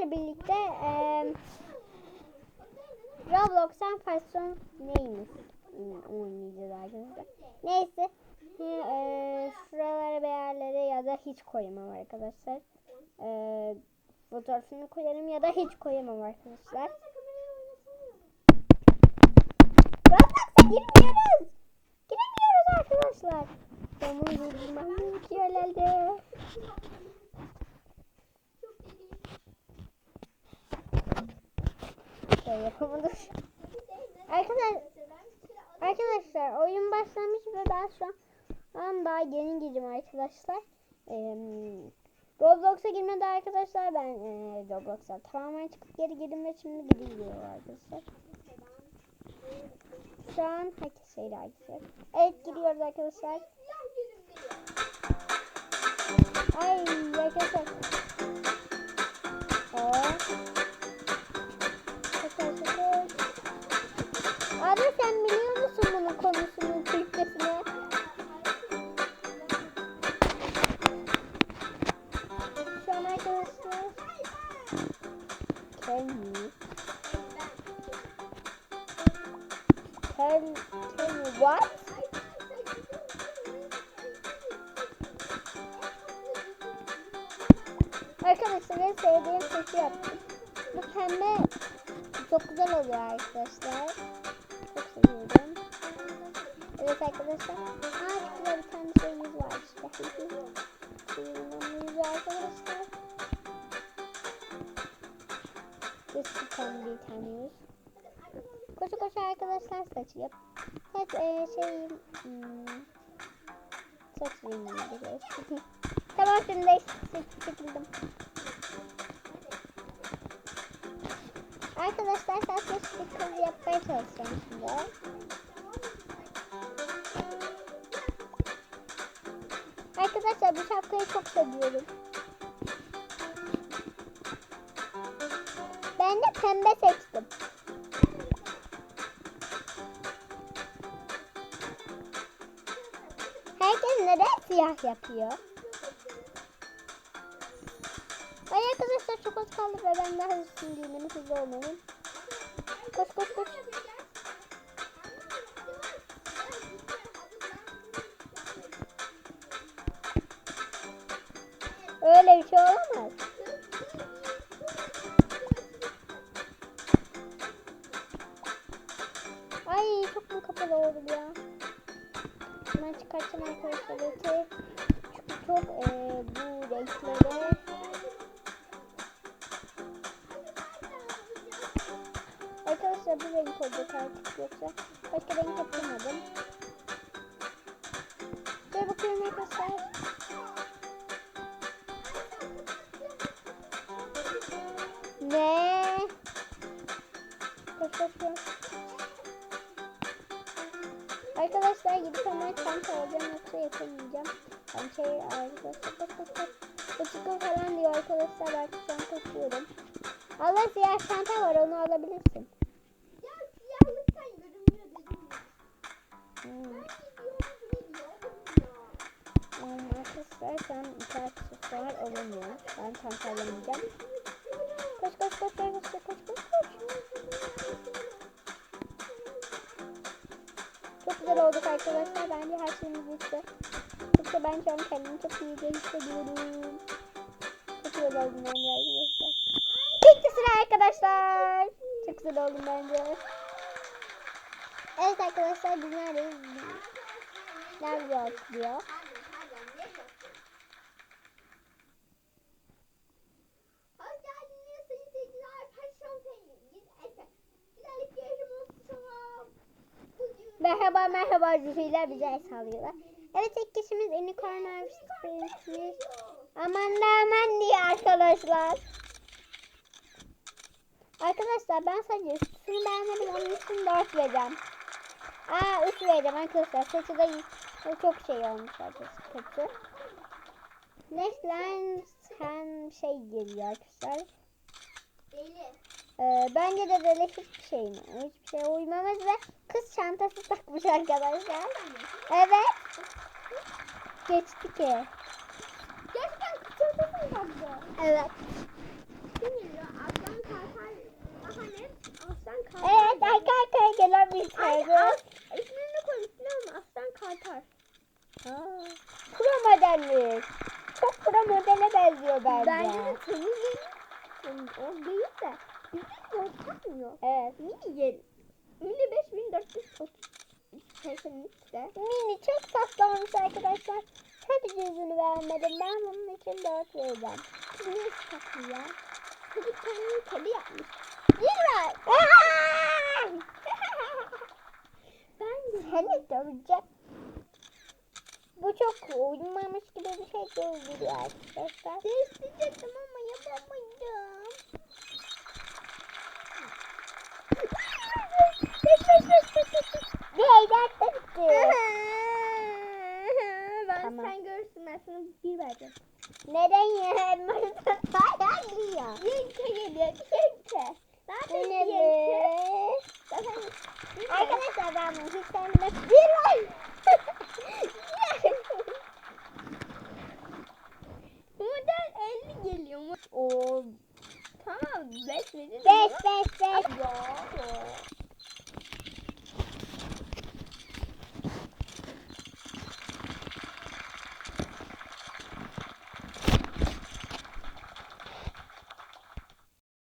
sizlerle birlikte eee Roblox'tan fashion neymiş oynayacağız arkadaşlar. Neyse. Eee şuralara bir yerlere ya da hiç koyamam arkadaşlar. Eee fotoğrafını koyarım ya da hiç koyamam arkadaşlar. Roblox'a girmiyoruz. Giremiyoruz arkadaşlar. Tamam durdurmam gerekiyor herhalde. Şey yapamadım. Arkadaşlar, arkadaşlar oyun başlamış ve ben şu an daha yeni girdim arkadaşlar. Ee, Roblox'a girmedi arkadaşlar. Ben e, Roblox'a tamamen çıkıp geri girdim ve şimdi giriyorum arkadaşlar. Şu an herkes şeyle arkadaşlar. Evet giriyoruz arkadaşlar. Ay arkadaşlar. Tell, tell me what? Arkadaşlar en sevdiğim sesi yaptım. Bu pembe çok güzel oluyor arkadaşlar. Çok seviyorum. Evet arkadaşlar. Aa bir tane şeyimiz var işte. Tane bir tane. Koşu koşu arkadaşlar saç yap. Saç e, şey hmm, saç rengini biliyorsun. tamam şimdi çekildim. Arkadaşlar saçma bir kız yapmaya çalışacağım şimdi. Arkadaşlar bu şapkayı çok seviyorum. De pembe seçtim. Herkes neden siyah yapıyor? Ay arkadaşlar çok az kaldı ve ben daha üstün giymeni hızlı olmalıyım. Koş koş koş. Öyle bir şey olamaz. Kapalı oldu ya? Hemen çıkartacağım arkadaşlar. Öte. Çünkü çok eee bu renklere Arkadaşlar bu renk olacak artık yoksa başka renk yapamadım. Şöyle bakıyorum arkadaşlar. Çanta alacağım yoksa yapamayacağım. Ben şey arkadaşlar koş koş koş. Uçukun falan diyor arkadaşlar belki şu an. Allah siyah çanta var onu alabilirsin. Ya siyahlıktan görünmüyor dedim ya. Hmm. Um, arkadaşlar şu an iki aksesuar alamıyorum. Ben çanta alamayacağım. Koş koş koş koş koş koş koş koş. Güzel olduk arkadaşlar. Bence her şeyimiz bitti. Yoksa ben şu an kendimi çok iyi hissediyorum. Çok güzel oldum bence arkadaşlar. Bitti sıra arkadaşlar. Çok güzel oldum bence. Evet arkadaşlar biz neredeyiz? Nerede diyor. Merhaba merhaba Zühre'ler bize sallıyorlar. Evet ilk kişimiz Unicorn Sprint'miş. Aman da aman diye arkadaşlar. Arkadaşlar ben sadece şunu beğenmedim onun için 4 vereceğim. Aa 3 vereceğim arkadaşlar. Saçı da çok şey olmuş arkadaşlar kötü. Nextline sen şey geliyor arkadaşlar. Deli. Ee, bence de böyle hiçbir şey mi? Hiçbir şey uymamız ve kız çantası takmış arkadaşlar. Evet. Geçti ki. Gerçekten kız çantası mı takmış? Evet. Evet arka arkaya gelen bir tane. İsmini koymuşsun ama aslan kartal. Pro modelmiş. Çok pro modele benziyor bence. Bence de temiz değil. O değil de bizim göstermiyor. Evet. Mini. Mini 5483 de. Mini çok tatlı olmuş arkadaşlar. Sadece yüzünü beğenmedim. Ben bunun için 4 vereceğim. Ne tatlı ya. Çocuk kendini kedi yapmış. Girme. Ben Seni döveceğim. Bu çok uyumamış gibi bir şey gördürüyor arkadaşlar. değiştirecektim ama yapamadım. Leyla bitti. ben Tamam. sen görürsün ben sana bir vereceğim. Neden ya? Elması hala yiyor. Yenke geliyor. Yenke. Bu Zaten ne yenke. be? Zaten Arkadaşlar ben bunu hiç sevmedim. Bir ay. Model 50 geliyor mu? Oo. Tamam 5 verir. Beş beş beş. Ya.